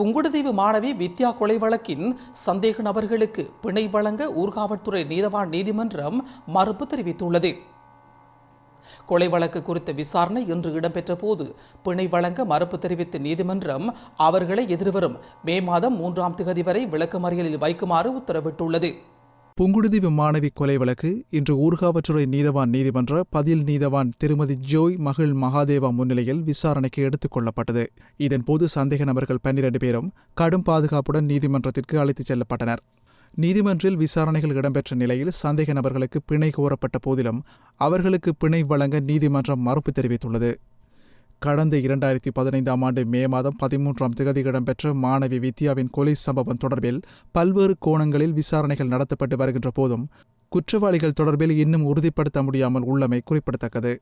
புங்குடுதீவு மாணவி வித்யா கொலை வழக்கின் சந்தேக நபர்களுக்கு பிணை வழங்க ஊர்காவல்துறை நீதவான் நீதிமன்றம் மறுப்பு தெரிவித்துள்ளது. கொலை வழக்கு குறித்த விசாரணை இன்று இடம்பெற்ற போது பிணை வழங்க மறுப்பு தெரிவித்த நீதிமன்றம் அவர்களை எதிர்வரும் மே மாதம் மூன்றாம் திகதி வரை விளக்கமறியலில் வைக்குமாறு உத்தரவிட்டுள்ளது. புங்குடுதீவு மாணவி கொலை வழக்கு. இன்று ஊர்காவற்றுறை நீதவான் நீதிமன்ற பதில் நீதவான் திருமதி ஜோய் மகிழ் மகாதேவா முன்னிலையில் விசாரணைக்கு எடுத்துக் கொள்ளப்பட்டது. இதன்போது சந்தேக நபர்கள் பன்னிரண்டு பேரும் கடும் பாதுகாப்புடன் நீதிமன்றத்திற்கு அழைத்துச் செல்லப்பட்டனர். நீதிமன்றில் விசாரணைகள் இடம்பெற்ற நிலையில் சந்தேக நபர்களுக்கு பிணை கோரப்பட்ட போதிலும் அவர்களுக்கு பிணை வழங்க நீதிமன்றம் மறுப்பு தெரிவித்துள்ளது. கடந்த இரண்டாயிரத்தி பதினைந்தாம் ஆண்டு மே மாதம் பதிமூன்றாம் திகதி இடம்பெற்ற மாணவி வித்யாவின் கொலை சம்பவம் தொடர்பில் பல்வேறு கோணங்களில் விசாரணைகள் நடத்தப்பட்டு வருகின்ற போதும் குற்றவாளிகள் தொடர்பில் இன்னும் உறுதிப்படுத்த முடியாமல் உள்ளமை குறிப்பிடத்தக்கது.